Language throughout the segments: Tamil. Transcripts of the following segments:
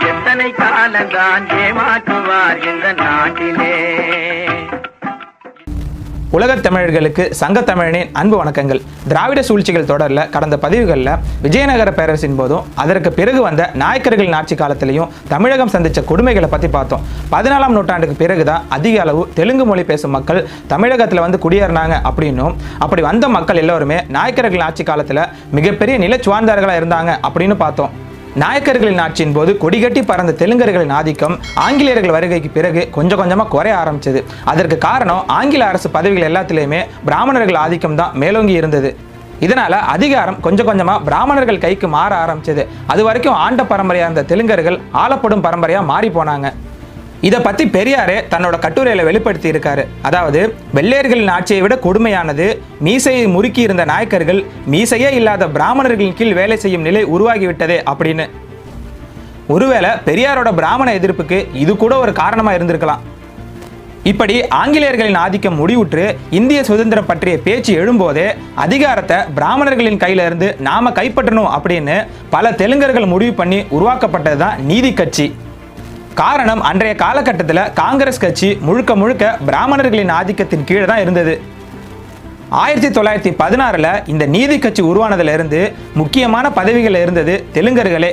எத்தனை காலந்தான் ஏமாற்றுவார் இந்த நாட்டிலே? உலகத் தமிழர்களுக்கு சங்க தமிழனின் அன்பு வணக்கங்கள். திராவிட சூழ்ச்சிகள் தொடரில் கடந்த பதிவுகளில் விஜயநகர பேரரசின் போதும் அதற்கு பிறகு வந்த நாயக்கர்களின் ஆட்சி காலத்திலையும் தமிழகம் சந்தித்த கொடுமைகளை பற்றி பார்த்தோம். பதினாலாம் நூற்றாண்டுக்கு பிறகு தான் அதிக அளவு தெலுங்கு மொழி பேசும் மக்கள் தமிழகத்தில் வந்து குடியேறினாங்க அப்படின்னும். அப்படி வந்த மக்கள் எல்லோருமே நாயக்கர்களின் ஆட்சி காலத்தில் மிகப்பெரிய நிலச்சுவார்ந்தார்களாக இருந்தாங்க அப்படின்னு பார்த்தோம். நாயக்கர்களின் ஆட்சியின் போது கொடிகட்டி பறந்த தெலுங்கர்களின் ஆதிக்கம் ஆங்கிலேயர்கள் வருகைக்கு பிறகு கொஞ்சம் கொஞ்சமாக குறைய ஆரம்பிச்சது. அதற்கு காரணம் ஆங்கில அரசு பதவிகள் எல்லாத்திலையுமே பிராமணர்கள் ஆதிக்கம் தான் மேலோங்கி இருந்தது. இதனால அதிகாரம் கொஞ்சம் கொஞ்சமா பிராமணர்கள் கைக்கு மாற ஆரம்பிச்சது. அது வரைக்கும் ஆண்ட பரம்பரையா இருந்த தெலுங்கர்கள் ஆளப்படும் பரம்பரையா மாறி போனாங்க. இதை பத்தி பெரியாரே தன்னோட கட்டுரையில வெளிப்படுத்தி இருக்காரு அதாவது வெள்ளையர்களின் ஆட்சியை விட கொடுமையானது மீசையை முறுக்கி இருந்த நாயக்கர்கள் மீசையே இல்லாத பிராமணர்களின் கீழ் வேலை செய்யும் நிலை உருவாகிவிட்டதே அப்படின்னு. ஒருவேளை பெரியாரோட பிராமண எதிர்ப்புக்கு இது கூட ஒரு காரணமா இருந்திருக்கலாம். இப்படி ஆங்கிலேயர்களின் ஆதிக்கம் முடிவுற்று இந்திய சுதந்திரம் பற்றிய பேச்சு எழும்போதே அதிகாரத்தை பிராமணர்களின் கையில இருந்து நாம கைப்பற்றணும் அப்படின்னு பல தெலுங்கர்கள் முடிவு பண்ணி உருவாக்கப்பட்டது தான் நீதி கட்சி. காரணம் அன்றைய காலகட்டத்தில் காங்கிரஸ் கட்சி முழுக்க முழுக்க பிராமணர்களின் ஆதிக்கத்தின் கீழே தான் இருந்தது. ஆயிரத்தி தொள்ளாயிரத்தி பதினாறில் இந்த நீதி கட்சி உருவானதிலிருந்து முக்கியமான பதவிகள் இருந்தது தெலுங்கர்களே.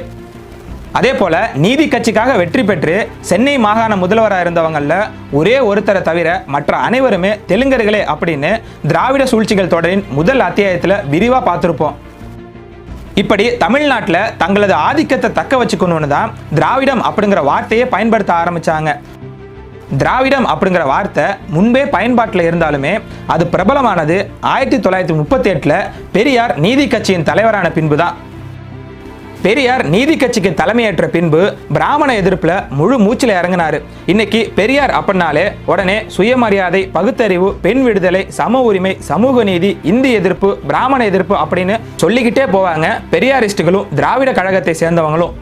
அதே போல நீதி கட்சிக்காக வெற்றி பெற்று சென்னை மாகாண முதல்வராக இருந்தவங்களில் ஒரே ஒருத்தரை தவிர மற்ற அனைவருமே தெலுங்கர்களே அப்படின்னு திராவிட சூழ்ச்சிகள் தொடரின் முதல் அத்தியாயத்தில் விரிவாக பார்த்துருப்போம். இப்படி தமிழ்நாட்டில் தங்களது ஆதிக்கத்தை தக்க வச்சுக்கணும்னு தான் திராவிடம் அப்படிங்கிற வார்த்தையை பயன்படுத்த ஆரம்பித்தாங்க திராவிடம் அப்படிங்கிற வார்த்தை முன்பே பயன்பாட்டில் இருந்தாலுமே அது பிரபலமானது ஆயிரத்தி தொள்ளாயிரத்தி முப்பத்தி எட்டில் பெரியார் நீதி கட்சியின் தலைவரான பின்பு தான் பெரியார் நீதி கட்சிக்கு தலைமையேற்ற பின்பு பிராமண எதிர்ப்புல முழு மூச்சில் இறங்கினாரு. இன்னைக்கு பெரியார் அப்படின்னாலே உடனே சுயமரியாதை பகுத்தறிவு பெண் விடுதலை சம உரிமை சமூக நீதி இந்தி எதிர்ப்பு பிராமண எதிர்ப்பு அப்படின்னு சொல்லிக்கிட்டே போவாங்க பெரியாரிஸ்டுகளும் திராவிட கழகத்தை சேர்ந்தவங்களும்.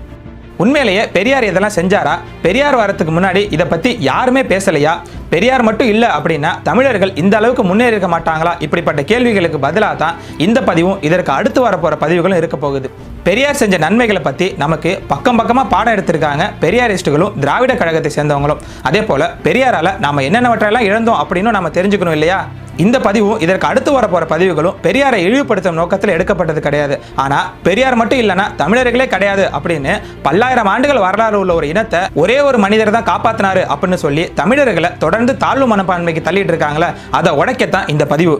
உண்மையிலேயே பெரியார் இதெல்லாம் செஞ்சாரா? பெரியார் வரத்துக்கு முன்னாடி இதை பத்தி யாருமே பேசலையா? பெரியார் மட்டும் இல்லை அப்படின்னா தமிழர்கள் இந்த அளவுக்கு முன்னேறி இருக்க மாட்டாங்களா? இப்படிப்பட்ட கேள்விகளுக்கு பதிலாக தான் இந்த பதிவும் இதற்கு அடுத்து வரப்போற பதிவுகளும் இருக்க போகுது. பெரியார் செஞ்ச நன்மைகளை பத்தி நமக்கு பக்கம் பக்கமா பாடம் எடுத்திருக்காங்க பெரியாரிஸ்டுகளும் திராவிட கழகத்தை சேர்ந்தவங்களும். அதே போல பெரியாரால நாம என்னென்னவற்றையெல்லாம் இழந்தோம் அப்படின்னு நம்ம தெரிஞ்சுக்கணும் இல்லையா? இந்த பதிவும் இதற்கு அடுத்து வரப்போற பதிவுகளும் பெரியாரை இழிவுபடுத்தும் நோக்கத்தில் எடுக்கப்பட்டது கிடையாது. ஆனா பெரியார் மட்டும் இல்லைன்னா தமிழர்களே கிடையாது அப்படின்னு பல்லாயிரம் ஆண்டுகள் வரலாறு உள்ள ஒரு இனத்தை ஒரே ஒரு மனிதர் தான் காப்பாத்தினாரு அப்படின்னு சொல்லி தமிழர்களை தொடர்ந்து தாழ்வு மனப்பான்மைக்கு தள்ளிட்டு இருக்காங்களே அதை உடைக்கத்தான் இந்த பதிவு.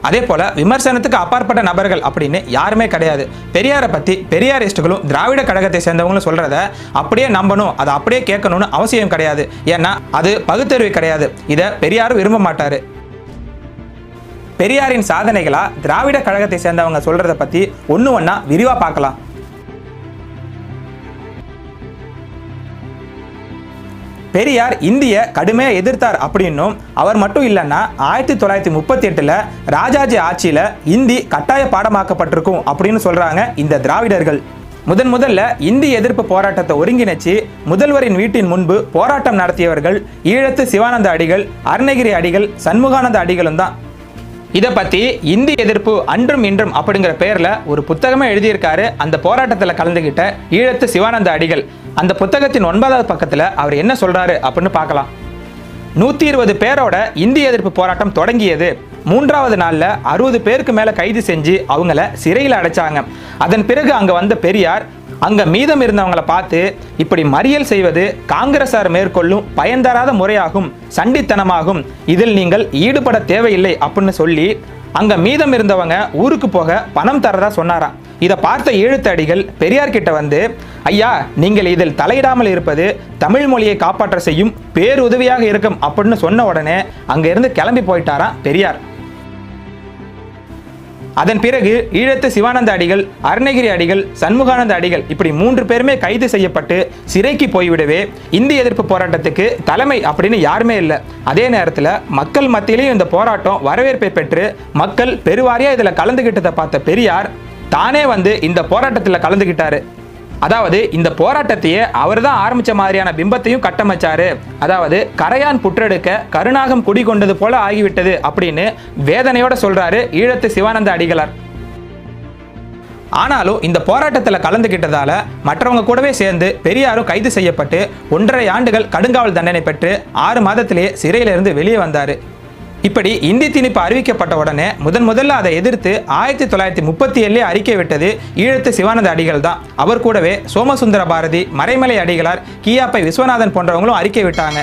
அதே போல விமர்சனத்துக்கு அப்பாற்பட்ட நபர்கள் அப்படின்னு யாருமே கிடையாது. பெரியாரை பத்தி பெரியாரிஸ்டுகளும் திராவிட கழகத்தை சேர்ந்தவங்களும் சொல்றத அப்படியே நம்பணும். அதை அப்படியே கேட்கணும்னு அவசியம் கிடையாது. ஏன்னா அது பகுத்தறிவு கிடையாது. இதை பெரியாரும் விரும்ப மாட்டாரு. பெரியாரின் சாதனைகளா திராவிட கழகத்தை சேர்ந்தவங்க சொல்றதை பத்தி ஒண்ணு ஒன்னா விரிவா பார்க்கலாம். பெரியார் இந்திய கடுமையாக எதிர்த்தார் அப்படின்னும் அவர் மட்டும் இல்லைன்னா ஆயிரத்தி தொள்ளாயிரத்தி முப்பத்தி எட்டில் ராஜாஜி ஆட்சியில் இந்தி கட்டாய பாடமாக்கப்பட்டிருக்கும் அப்படின்னு சொல்கிறாங்க இந்த திராவிடர்கள். முதன் முதல்ல இந்தி எதிர்ப்பு போராட்டத்தை ஒருங்கிணைச்சு முதல்வரின் வீட்டின் முன்பு போராட்டம் நடத்தியவர்கள் ஈழத்து சிவானந்த அடிகள் அருணகிரி அடிகள் சண்முகானந்த அடிகளும் தான். இதை பற்றி இந்தி எதிர்ப்பு அன்றும் இன்றும் அப்படிங்கிற பேரில் ஒரு புத்தகமே எழுதியிருக்காரு. அந்த போராட்டத்தில் கலந்துகிட்ட ஈழத்து சிவானந்த அடிகள். அந்த புத்தகத்தின் ஒன்பதாவது பக்கத்தில் அவர் என்ன சொல்றாரு அப்படின்னு பார்க்கலாம். நூத்தி இருபது பேரோட இந்தி எதிர்ப்பு போராட்டம் தொடங்கியது. மூன்றாவது நாளில் அறுபது பேருக்கு மேல கைது செஞ்சு அவங்கள சிறையில் அடைச்சாங்க. அதன் பிறகு அங்க வந்த பெரியார் அங்க மீதம் இருந்தவங்களை பார்த்து இப்படி மறியல் செய்வது காங்கிரசார் மேற்கொள்ளும் பயன் தராத முறையாகும் சண்டித்தனமாகும். இதில் நீங்கள் ஈடுபட தேவையில்லை அப்படின்னு சொல்லி அங்க மீதம் இருந்தவங்க ஊருக்கு போக பணம் தரதா சொன்னாராம். இதை பார்த்த எழுத்தடிகள் பெரியார் கிட்ட வந்து ஐயா நீங்கள் இதில் தலையிடாமல் இருப்பது தமிழ் மொழியை காப்பாற்ற செய்யும் பேருதவியாக இருக்கும் அப்படின்னு சொன்ன உடனே அங்கிருந்து கிளம்பி போயிட்டாராம் பெரியார். அதன் பிறகு ஈழத்து சிவானந்த அடிகள் அருணகிரி அடிகள் சண்முகானந்த அடிகள் இப்படி மூன்று பேருமே கைது செய்யப்பட்டு சிறைக்கு போய்விடவே இந்திய எதிர்ப்பு போராட்டத்துக்கு தலைமை அப்படின்னு யாருமே இல்லை. அதே நேரத்தில் மக்கள் மத்தியிலையும் இந்த போராட்டம் வரவேற்பை பெற்று மக்கள் பெருவாரியா இதில் கலந்துகிட்டதை பார்த்த பெரியார் தானே வந்து இந்த போராட்டத்தில் கலந்துகிட்டாரு. அதாவது இந்த போராட்டத்தையே அவர் தான் ஆரம்பிச்ச மாதிரியான பிம்பத்தையும் கட்டமைச்சாரு. அதாவது கரையான் புற்றெடுக்க கருணாகம் குடிகொண்டது போல ஆகிவிட்டது அப்படின்னு வேதனையோட சொல்றாரு ஈழத்து சிவானந்த அடிகளார். ஆனாலும் இந்த போராட்டத்தில் கலந்துக்கிட்டதால மற்றவங்க கூடவே சேர்ந்து பெரியாரும் கைது செய்யப்பட்டு ஒன்றரை ஆண்டுகள் கடுங்காவல் தண்டனை பெற்று ஆறு மாதத்திலேயே சிறையிலிருந்து வெளியே வந்தார். இப்படி இந்தி திணிப்பு அறிவிக்கப்பட்ட உடனே முதன் முதல்ல அதை எதிர்த்து ஆயிரத்தி தொள்ளாயிரத்தி முப்பத்தி ஏழுலேயே அறிக்கை விட்டது ஈழத்து சிவானந்த அடிகள் தான். அவர் கூடவே சோமசுந்தர பாரதி மறைமலை அடிகளார் கியாப்பை விஸ்வநாதன் போன்றவங்களும் அறிக்கை விட்டாங்க.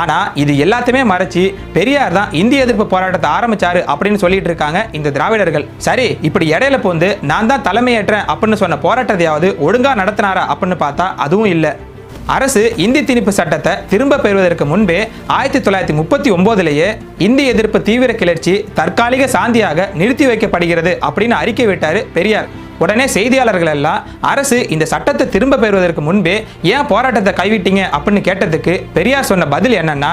ஆனா இது எல்லாத்தையுமே மறைச்சு பெரியார் தான் இந்திய எதிர்ப்பு போராட்டத்தை ஆரம்பிச்சாரு அப்படின்னு சொல்லிட்டு இருக்காங்க இந்த திராவிடர்கள். சரி இப்படி இடையில போந்து நான் தான் தலைமையேற்றேன் அப்படின்னு சொன்ன போராட்டத்தையாவது ஒழுங்கா நடத்தினாரா அப்படின்னு பார்த்தா அதுவும் இல்லை. அரசு இந்தி திணிப்பு சட்டத்தை திரும்ப பெறுவதற்கு முன்பே ஆயிரத்தி தொள்ளாயிரத்தி முப்பத்தி ஒன்பதுலேயே இந்தி எதிர்ப்பு தீவிர கிளர்ச்சி தற்காலிக சாந்தியாக நிறுத்தி வைக்கப்படுகிறது அப்படின்னு அறிக்கை விட்டார் பெரியார். உடனே செய்தியாளர்கள் எல்லாம் அரசு இந்த சட்டத்தை திரும்ப பெறுவதற்கு முன்பே ஏன் போராட்டத்தை கைவிட்டீங்க அப்படின்னு கேட்டதுக்கு பெரியார் சொன்ன பதில் என்னன்னா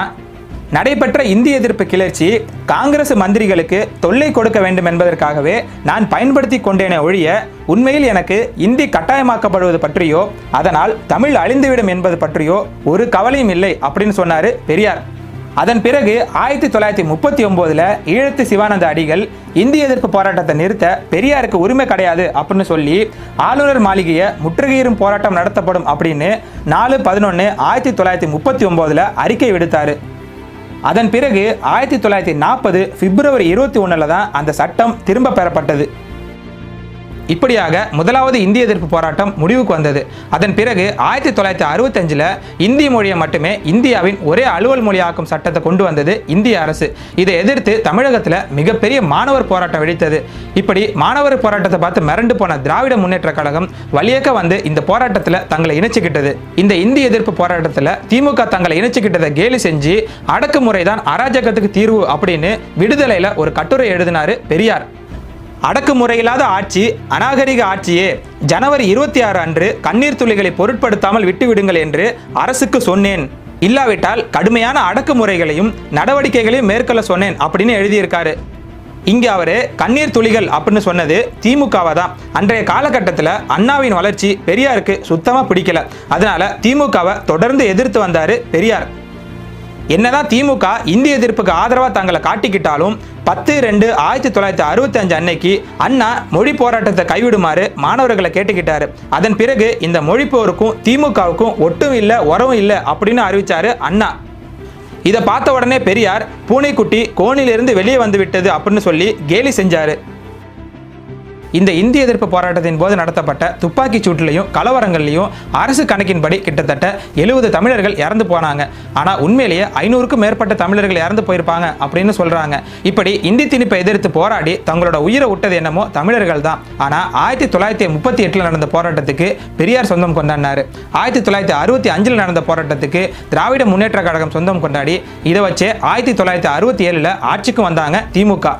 நடைபெற்ற இந்திய எதிர்ப்பு கிளர்ச்சி காங்கிரஸ் மந்திரிகளுக்கு தொல்லை கொடுக்க வேண்டும் என்பதற்காகவே நான் பயன்படுத்தி கொண்டேனே ஒழிய உண்மையில் எனக்கு இந்தி கட்டாயமாக்கப்படுவது பற்றியோ அதனால் தமிழ் அழிந்துவிடும் என்பது பற்றியோ ஒரு கவலையும் இல்லை அப்படின்னு சொன்னாரு பெரியார். அதன் பிறகு ஆயிரத்தி தொள்ளாயிரத்தி முப்பத்தி ஒன்பதுல ஈழத்து சிவானந்த அடிகள் இந்திய எதிர்ப்பு போராட்டத்தை நிறுத்த பெரியாருக்கு உரிமை கிடையாது அப்படின்னு சொல்லி ஆளுநர் மாளிகையை முற்றுகையிடும் போராட்டம் நடத்தப்படும் அப்படின்னு நாலு பதினொன்று ஆயிரத்தி தொள்ளாயிரத்தி முப்பத்தி ஒன்பதுல அறிக்கை விடுத்தாரு. அதன் பிறகு ஆயிரத்தி தொள்ளாயிரத்தி நாற்பது பிப்ரவரி இருபத்தி ஒன்றில் தான் அந்த சட்டம் திரும்ப பெறப்பட்டது. இப்படியாக முதலாவது இந்திய எதிர்ப்பு போராட்டம் முடிவுக்கு வந்தது. அதன் பிறகு ஆயிரத்தி தொள்ளாயிரத்தி அறுபத்தஞ்சில் இந்தி மொழியை மட்டுமே இந்தியாவின் ஒரே அலுவல் மொழியாக்கும் சட்டத்தை கொண்டு வந்தது இந்திய அரசு. இதை எதிர்த்து தமிழகத்தில் மிகப்பெரிய மாணவர் போராட்டம் வெடித்தது. இப்படி மாணவர் போராட்டத்தை பார்த்து மிரண்டு போன திராவிட முன்னேற்ற கழகம் வழியக்க வந்து இந்த போராட்டத்தில் தங்களை இணைச்சிக்கிட்டது. இந்த இந்தி எதிர்ப்பு போராட்டத்தில் திமுக தங்களை இணைச்சிக்கிட்டதை கேலி செஞ்சு அடக்குமுறை தான் அராஜகத்துக்கு தீர்வு அப்படின்னு விடுதலையில் ஒரு கட்டுரை எழுதினார் பெரியார். அடக்குமுறையில்லாத ஆட்சி அநாகரிக ஆட்சியே ஜனவரி இருபத்தி ஆறு அன்று கண்ணீர் துளிகளை பொருட்படுத்தாமல் விட்டுவிடுங்கள் என்று அரசுக்கு சொன்னேன். இல்லாவிட்டால் கடுமையான அடக்குமுறைகளையும் நடவடிக்கைகளையும் மேற்கொள்ள சொன்னேன் அப்படின்னு எழுதியிருக்காரு. இங்கே அவர் கண்ணீர் துளிகள் அப்படின்னு சொன்னது திமுகவை தான். அன்றைய காலகட்டத்தில் அண்ணாவின் வளர்ச்சி பெரியாருக்கு சுத்தமாக பிடிக்கல. அதனால திமுகவை தொடர்ந்து எதிர்த்து வந்தார் பெரியார். என்னதான் திமுக இந்திய எதிர்ப்புக்கு ஆதரவா தங்களை காட்டிக்கிட்டாலும் பத்து ரெண்டு ஆயிரத்தி தொள்ளாயிரத்தி அறுபத்தி அஞ்சு அன்னைக்கு அண்ணா மொழி போராட்டத்தை கைவிடுமாறு மாணவர்களை கேட்டுக்கிட்டாரு. அதன் பிறகு இந்த மொழி போருக்கும் திமுகவுக்கும் ஒட்டும் இல்லை உறவும் இல்லை அப்படின்னு அறிவிச்சாரு அண்ணா. இதை பார்த்த உடனே பெரியார் பூனைக்குட்டி கோணிலிருந்து வெளியே வந்து விட்டது அப்படின்னு சொல்லி கேலி செஞ்சாரு. இந்த இந்திய எதிர்ப்பு போராட்டத்தின் போது நடத்தப்பட்ட துப்பாக்கிச் சூட்டிலையும் கலவரங்கள்லையும் அரசு கணக்கின்படி கிட்டத்தட்ட எழுபது தமிழர்கள் இறந்து போனாங்க. ஆனால் உண்மையிலேயே ஐநூறுக்கும் மேற்பட்ட தமிழர்கள் இறந்து போயிருப்பாங்க அப்படின்னு சொல்றாங்க. இப்படி இந்தி திணிப்பை எதிர்த்து போராடி தங்களோட உயிரை விட்டது என்னமோ தமிழர்கள் தான். ஆனால் ஆயிரத்தி தொள்ளாயிரத்தி முப்பத்தி எட்டில் நடந்த போராட்டத்துக்கு பெரியார் சொந்தம் கொண்டாடினார். ஆயிரத்தி தொள்ளாயிரத்தி அறுபத்தி அஞ்சில் நடந்த போராட்டத்துக்கு திராவிட முன்னேற்ற கழகம் சொந்தம் கொண்டாடி இதை வச்சே ஆயிரத்தி தொள்ளாயிரத்தி அறுபத்தி ஏழில் ஆட்சிக்கு வந்தாங்க திமுக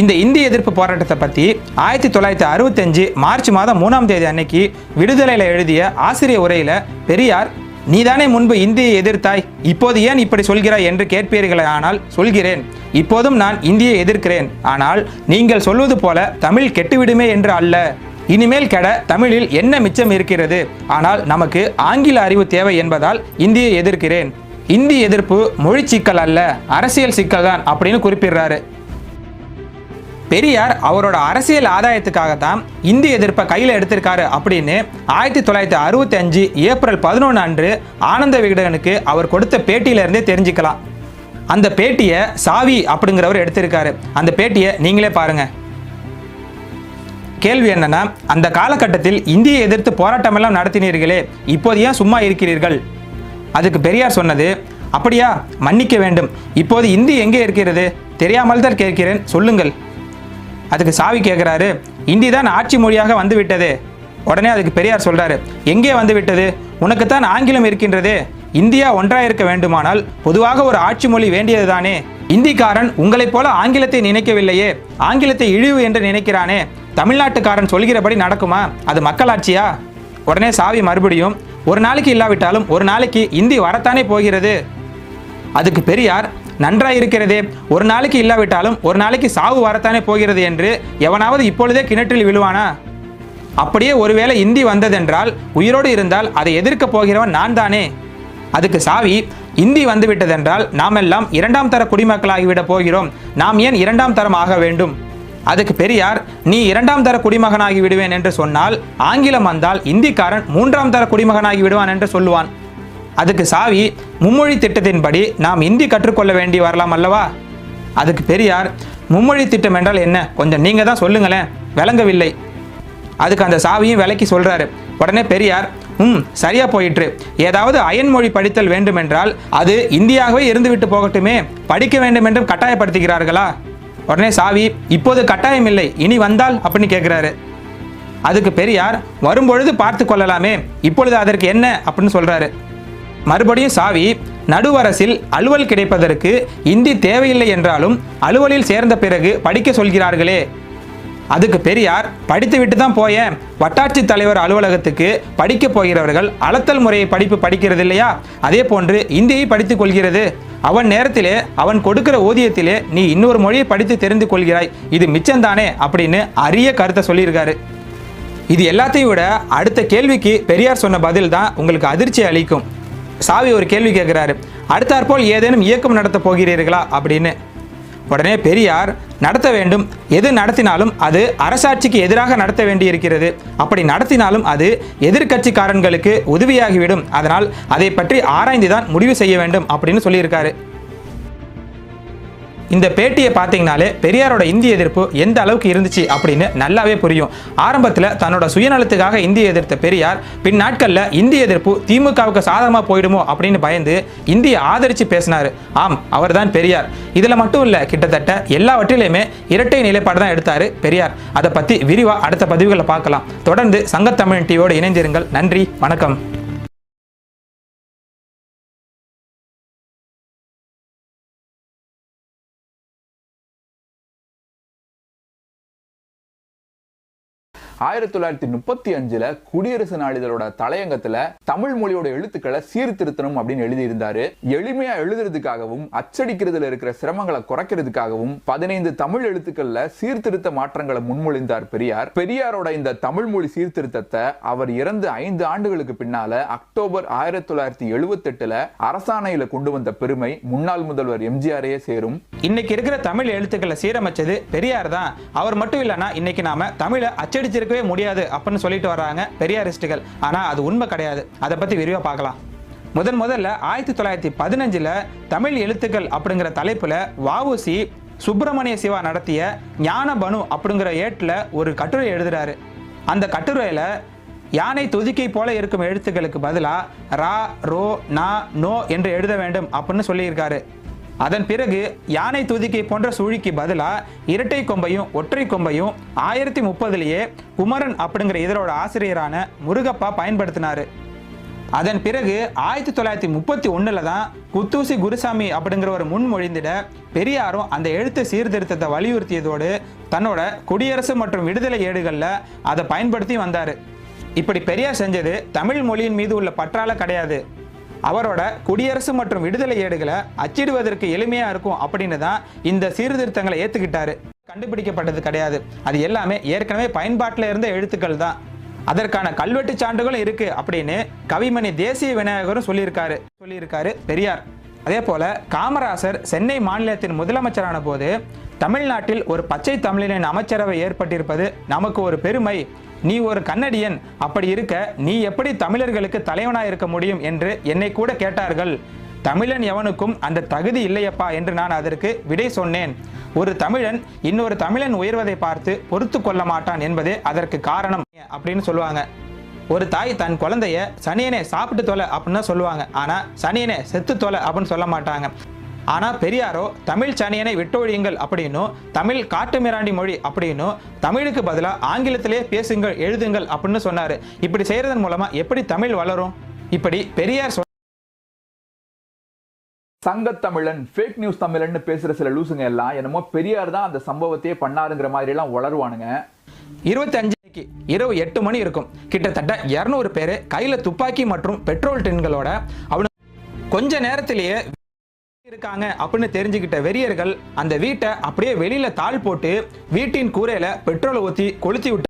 இந்த இந்திய எதிர்ப்பு போராட்டத்தை பற்றி ஆயிரத்தி தொள்ளாயிரத்தி அறுபத்தஞ்சு மார்ச் மாதம் மூணாம் தேதி அன்னைக்கு விடுதலையில் எழுதிய ஆசிரியர் உரையில் பெரியார் நீதானே முன்பு இந்தியை எதிர்த்தாய் இப்போது ஏன் இப்படி சொல்கிறாய்? என்று கேட்பீர்களே ஆனால் சொல்கிறேன். இப்போதும் நான் இந்தியை எதிர்க்கிறேன். ஆனால் நீங்கள் சொல்வது போல தமிழ் கெட்டுவிடுமே என்று அல்ல. இனிமேல் கெட தமிழில் என்ன மிச்சம் இருக்கிறது? ஆனால் நமக்கு ஆங்கில அறிவு தேவை என்பதால் இந்தியை எதிர்க்கிறேன். இந்தி எதிர்ப்பு மொழி சிக்கல் அல்ல அரசியல் சிக்கல் தான் அப்படின்னு குறிப்பிடுறாரு. பெரியார் அவரோட அரசியல் ஆதாயத்துக்காகத்தான் இந்தி எதிர்ப்பை கையில் எடுத்திருக்காரு அப்படின்னு ஆயிரத்தி தொள்ளாயிரத்தி அறுபத்தி அஞ்சு ஏப்ரல் பதினொன்று அன்று ஆனந்த விகடனுக்கு அவர் கொடுத்த பேட்டியிலிருந்தே தெரிஞ்சுக்கலாம். அந்த பேட்டியை சாவி அப்படிங்கிறவர் எடுத்திருக்காரு. அந்த பேட்டியை நீங்களே பாருங்கள் கேள்வி என்னன்னா அந்த காலகட்டத்தில் இந்தியை எதிர்த்து போராட்டமெல்லாம் நடத்தினீர்களே இப்போது ஏன் சும்மா இருக்கிறீர்கள்? அதுக்கு பெரியார் சொன்னது அப்படியா மன்னிக்க வேண்டும். இப்போது இந்தி எங்கே இருக்கிறது? தெரியாமல் தான் கேட்கிறேன். சொல்லுங்கள். அதுக்கு சாவி கேட்குறாரு இந்தி தான் ஆட்சி மொழியாக வந்து விட்டது உடனே அதுக்கு பெரியார் சொல்கிறாரு எங்கே வந்து விட்டது உனக்குத்தான் ஆங்கிலம் இருக்கின்றதே. இந்தியா ஒன்றாக இருக்க வேண்டுமானால் பொதுவாக ஒரு ஆட்சி மொழி வேண்டியதுதானே. இந்திக்காரன் உங்களைப் போல ஆங்கிலத்தை நினைக்கவில்லையே. ஆங்கிலத்தை இழிவு என்று நினைக்கிறானே. தமிழ்நாட்டுக்காரன் சொல்கிறபடி நடக்குமா? அது மக்களாட்சியா? உடனே சாவி மறுபடியும் ஒரு நாளைக்கு இல்லாவிட்டாலும் ஒரு நாளைக்கு இந்தி வரத்தானே போகிறது? அதுக்கு பெரியார் நன்றாய் இருக்கிறதே ஒரு நாளைக்கு இல்லாவிட்டாலும் ஒரு நாளைக்கு சாவு வரத்தானே போகிறது என்று எவனாவது இப்பொழுதே கிணற்றில் விழுவானா? அப்படியே ஒருவேளை இந்தி வந்ததென்றால் உயிரோடு இருந்தால் அதை எதிர்க்க போகிறவன் நான் தானே? அதுக்கு சாவி இந்தி வந்து விட்டதென்றால் நாம் எல்லாம் இரண்டாம் தர குடிமக்களாகிவிட போகிறோம். நாம் ஏன் இரண்டாம் தரம் ஆக வேண்டும்? அதுக்கு பெரியார் நீ இரண்டாம் தர குடிமகனாகி விடுவேன் என்று சொன்னால் ஆங்கிலம் வந்தால் இந்திக்காரன் மூன்றாம் தர குடிமகனாகி விடுவான் என்று சொல்லுவான். அதுக்கு சாவி மும்மொழி திட்டத்தின்படி நாம் இந்தி கற்றுக்கொள்ள வேண்டி வரலாம் அல்லவா? அதுக்கு பெரியார் மும்மொழி திட்டம் என்றால் என்ன? கொஞ்சம் நீங்கள் தான் சொல்லுங்களேன். விளங்கவில்லை. அதுக்கு அந்த சாவியும் விலைக்கு சொல்கிறாரு உடனே பெரியார் ம் சரியா போயிற்று. ஏதாவது அயன்மொழி படித்தல் வேண்டுமென்றால் அது இந்தியாகவே இருந்துவிட்டு போகட்டுமே. படிக்க வேண்டும் என்றும் கட்டாயப்படுத்துகிறார்களா? உடனே சாவி இப்போது கட்டாயம் இல்லை. இனி வந்தால்? அப்படின்னு கேட்குறாரு அதுக்கு பெரியார் வரும்பொழுது பார்த்து கொள்ளலாமே. இப்பொழுது அதற்கு என்ன? அப்படின்னு சொல்கிறாரு மறுபடியும் சாவி நடுவரசில் அலுவல் கிடைப்பதற்கு இந்தி தேவையில்லை என்றாலும் அலுவலில் சேர்ந்த பிறகு படிக்க சொல்கிறார்களே. அதுக்கு பெரியார் படித்துவிட்டு தான் போயேன். வட்டாட்சி தலைவர் அலுவலகத்துக்கு படிக்க போகிறவர்கள் அளத்தல் முறையை படிப்பு படிக்கிறது இல்லையா அதே போன்று இந்தியை படித்துக் கொள்கிறது. அவன் நேரத்திலே அவன் கொடுக்கிற ஊதியத்திலே நீ இன்னொரு மொழியை படித்து தெரிந்து கொள்கிறாய். இது மிச்சம்தானே? அப்படின்னு அரிய கருத்தை சொல்லியிருக்காரு. இது எல்லாத்தையும் விட அடுத்த கேள்விக்கு பெரியார் சொன்ன பதில் தான் உங்களுக்கு அதிர்ச்சி அளிக்கும். சாவி ஒரு கேள்வி கேட்குறாரு. அடுத்தாற்போல் ஏதேனும் இயக்கம் நடத்த போகிறீர்களா? அப்படின்னு. உடனே பெரியார் நடத்த வேண்டும். எது நடத்தினாலும் அது அரசாட்சிக்கு எதிராக நடத்த வேண்டியிருக்கிறது. அப்படி நடத்தினாலும் அது எதிர்க்கட்சிக்காரன்களுக்கு உதவியாகிவிடும். அதனால் அதை பற்றி ஆராய்ந்து தான் முடிவு செய்ய வேண்டும். அப்படின்னு சொல்லியிருக்காரு. இந்த பேட்டியை பார்த்தீங்கனாலே பெரியாரோட இந்திய எதிர்ப்பு எந்த அளவுக்கு இருந்துச்சு அப்படின்னு நல்லாவே புரியும். ஆரம்பத்தில் தன்னோட சுயநலத்துக்காக இந்திய எதிர்த்த பெரியார் பின் நாட்களில் இந்திய எதிர்ப்பு திமுகவுக்கு சாதகமாக போயிடுமோ அப்படின்னு பயந்து இந்திய ஆதரித்து பேசினார். ஆம் அவர்தான் பெரியார். இதில் மட்டும் இல்லை கிட்டத்தட்ட எல்லாவற்றிலையுமே இரட்டை நிலைப்பாடு தான் எடுத்தார் பெரியார். அதை பற்றி விரிவாக அடுத்த பதிவுகளை பார்க்கலாம். தொடர்ந்து சங்கத்தமிழ் டிவியோடு இணைந்திருங்கள். நன்றி வணக்கம். ஆயிரத்தி தொள்ளாயிரத்தி முப்பத்தி அஞ்சுல குடியரசு நாளிதழோட தலையங்கத்துல தமிழ் மொழியோட எழுத்துக்களை சீர்திருத்தணும் அப்படின்னு எழுதியிருந்தாரு. எளிமையா எழுதுறதுக்காகவும் அச்சடிக்கிறதுல இருக்கிற சிரமங்களை குறைக்கிறதுக்காகவும் பதினைந்து தமிழ் எழுத்துக்கள்ல சீர்திருத்த மாற்றங்களை முன்மொழிந்தார் பெரியார். பெரியாரோட இந்த தமிழ் மொழி சீர்திருத்தத்தை அவர் இறந்து ஐந்து ஆண்டுகளுக்கு பின்னால அக்டோபர் ஆயிரத்தி தொள்ளாயிரத்தி எழுபத்தி எட்டுல அரசாணையில கொண்டு வந்த பெருமை முன்னாள் முதல்வர் எம்ஜிஆரையே சேரும். இன்னைக்கு இருக்கிற தமிழ் எழுத்துக்களை சீரமைச்சது பெரியார் தான். அவர் மட்டும் இல்லைன்னா இன்னைக்கு நாம தமிழை அச்சடிச்சிருக்க அச்சடிச்சிருக்கவே முடியாது அப்படின்னு சொல்லிட்டு வர்றாங்க பெரியாரிஸ்டுகள். ஆனா அது உண்மை கிடையாது. அதை பத்தி விரிவா பார்க்கலாம். முதன் முதல்ல ஆயிரத்தி தொள்ளாயிரத்தி பதினஞ்சுல தமிழ் எழுத்துக்கள் அப்படிங்கிற தலைப்புல வஉசி சுப்பிரமணிய சிவா நடத்திய ஞானபனு அப்படிங்கிற ஏட்டில் ஒரு கட்டுரை எழுதுறாரு. அந்த கட்டுரையில யானை துதிக்கை போல இருக்கும் எழுத்துக்களுக்கு பதிலா ரா ரோ நா நோ என்று எழுத வேண்டும் அப்படின்னு சொல்லியிருக்காரு. அதன் பிறகு யானை துதிக்கை போன்ற சூழிக்கு பதிலாக இரட்டை கொம்பையும் ஒற்றை கொம்பையும் ஆயிரத்தி முப்பதுலேயே குமரன் அப்படிங்கிற இதரோட ஆசிரியரான முருகப்பா பயன்படுத்தினார். அதன் பிறகு ஆயிரத்தி தொள்ளாயிரத்தி முப்பத்தி ஒன்றில் தான் குத்தூசி குருசாமி அப்படிங்கிற ஒரு முன்மொழிந்திட பெரியாரும் அந்த எழுத்து சீர்திருத்தத்தை வலியுறுத்தியதோடு தன்னோட குடியரசு மற்றும் விடுதலை ஏடுகளில் அதை பயன்படுத்தி வந்தார். இப்படி பெரியார் செஞ்சது தமிழ் மொழியின் மீது உள்ள பற்றால கிடையாது. அவரோட குடியரசு மற்றும் விடுதலை ஏடுகளை அச்சிடுவதற்கு எளிமையா இருக்கும் அப்படின்னு தான் இந்த சீர்திருத்தங்களை ஏத்துக்கிட்டாரு. கண்டுபிடிக்கப்பட்டது கிடையாது. அது எல்லாமே ஏற்கனவே பயன்பாட்டில் இருந்த எழுத்துக்கள் தான். அதற்கான கல்வெட்டு சான்றுகளும் இருக்கு அப்படின்னு கவிமணி தேசிய விநாயகரும் சொல்லியிருக்காரு. சொல்லியிருக்காரு பெரியார். அதே போல காமராசர் சென்னை மாநிலத்தின் முதலமைச்சரான போது தமிழ்நாட்டில் ஒரு பச்சை தமிழனின் அமைச்சரவை ஏற்பட்டிருப்பது நமக்கு ஒரு பெருமை. நீ ஒரு கன்னடியன் அப்படி இருக்க நீ எப்படி தமிழர்களுக்கு தலைவனாக இருக்க முடியும் என்று என்னை கூட கேட்டார்கள். தமிழன் எவனுக்கும் அந்த தகுதி இல்லையப்பா என்று நான் அதற்கு விடை சொன்னேன். ஒரு தமிழன் இன்னொரு தமிழன் உயர்வதை பார்த்து பொறுத்து கொள்ள மாட்டான் என்பதே அதற்கு காரணம் அப்படின்னு சொல்லுவாங்க. ஒரு தாய் தன் குழந்தைய சனியனே சாப்பிட்டு தொலை அப்படின்னு சொல்லுவாங்க. ஆனா சனியனே செத்து தொலை அப்படின்னு சொல்ல மாட்டாங்க. ஆனா பெரியாரோ தமிழ் சனியனை விட்டொழியுங்கள் அப்படின்னும் தமிழ் காட்டு மிராண்டி மொழி அப்படின்னும் தமிழுக்கு பதிலா ஆங்கிலத்திலே பேசுங்கள் எழுதுங்கள் அப்படின்னு சொன்னாரு. இப்படி செய்யறதன் மூலமா எப்படி தமிழ் வளரும்? இப்படி பெரியார் சொன்ன சங்கத்தமிழன் ஃபேக் நியூஸ் தமிழன் பேசுற சில லூசுங்க எல்லாம் என்னமோ பெரியார் தான் அந்த சம்பவத்தையே பண்ணாருங்கிற மாதிரி எல்லாம் உளருவானுங்க இருபத்தி அஞ்சுக்கு இரவு எட்டு மணி இருக்கும். கிட்டத்தட்ட இரநூறு பேர் கையில துப்பாக்கி மற்றும் பெட்ரோல் டின்களோட அவனு கொஞ்ச நேரத்திலேயே இருக்காங்க அப்படின்னு தெரிஞ்சுக்கிட்ட வெறியர்கள் அந்த வீட்டை அப்படியே வெளியில தாள் போட்டு வீட்டின் கூரையில பெட்ரோலை ஊத்தி கொளுத்தி விட்டு